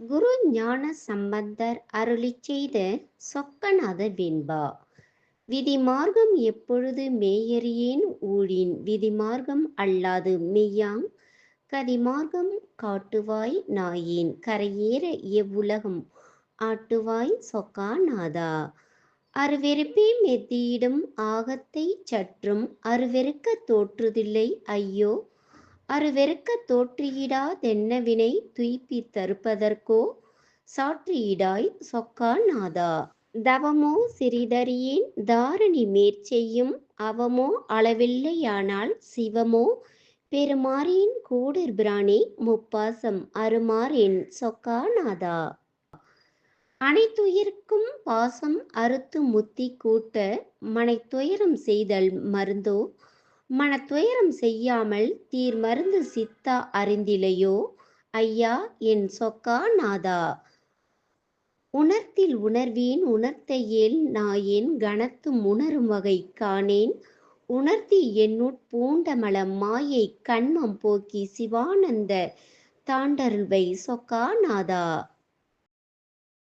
குரு ஞான சம்பந்தர் அருளிச் செய்த சொக்கநாத வெண்பா விதிமார்க்கம் எப்பொழுது மேயறியேன் ஊழின் விதிமார்க்கம் அல்லாது மெய்யாங் கதிமார்க்கம் காட்டுவாய் நாயேன் கரையேற எவ்வுலகம் ஆட்டுவாய் சொக்காநாதா. அருவெருப்பே மெத்தியிடும் ஆகத்தை சற்றும் அருவெருக்க தோற்றுதில்லை ஐயோ அருவெருக்க தோற்றியிடா தென்னவினை துய்ப்பி தருப்பதற்கோ? சாற்றியிடாய் சொக்கா நாதா. தவமோ சிறிதறியேன் தாரணி மேற்செய்யும் அவமோ அளவில்லையானால் சிவமோ? பெருமாறின் கூடர் முப்பாசம் அருமாறேன் சொக்கா நாதா. அனைத்துயிர்க்கும் பாசம் அறுத்து முத்தி கூட்ட மனைத்துயரம் செய்தல் மருந்தோ? மனத்துயரம் செய்யாமல் தீர் மருந்து சித்தா அறிந்திலையோ? ஐயா என் சொக்கா நாதா. உணர்த்தில் உணர்வேன் உணர்த்தையேல் நாயேன் கணத்து உணரும் வகை காணேன். உணர்த்தி என்னுட் பூண்டமலம் மாயை கண்மம் போக்கி சிவானந்த தாண்டருள்வை சொக்கா நாதா.